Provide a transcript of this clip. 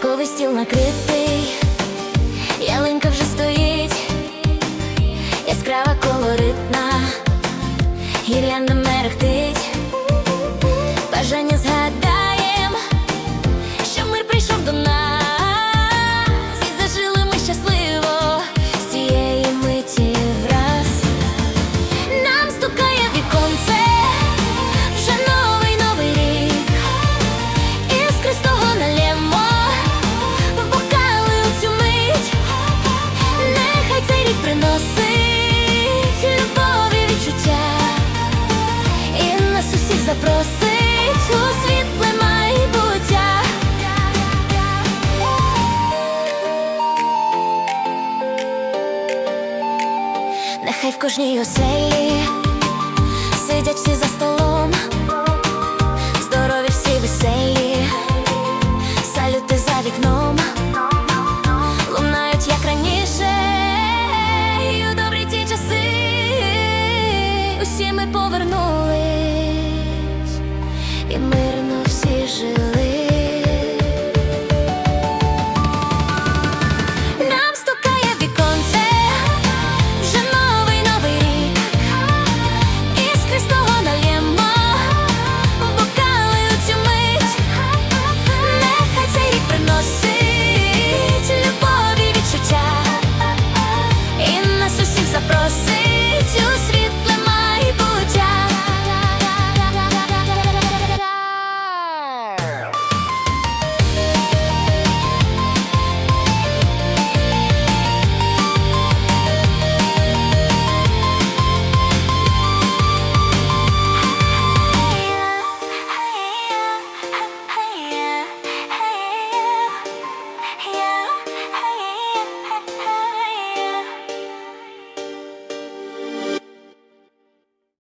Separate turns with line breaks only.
святковий стіл накритий, ялинка вже стоїть, яскрава колоритна, гірлянда мерехтить. у світле майбуття. Нехай в кожній оселі сидять всі за столом, здорові всі веселі, салюти за вікном. Лунають як раніше, і у добрі ті часи, усі ми повернемо.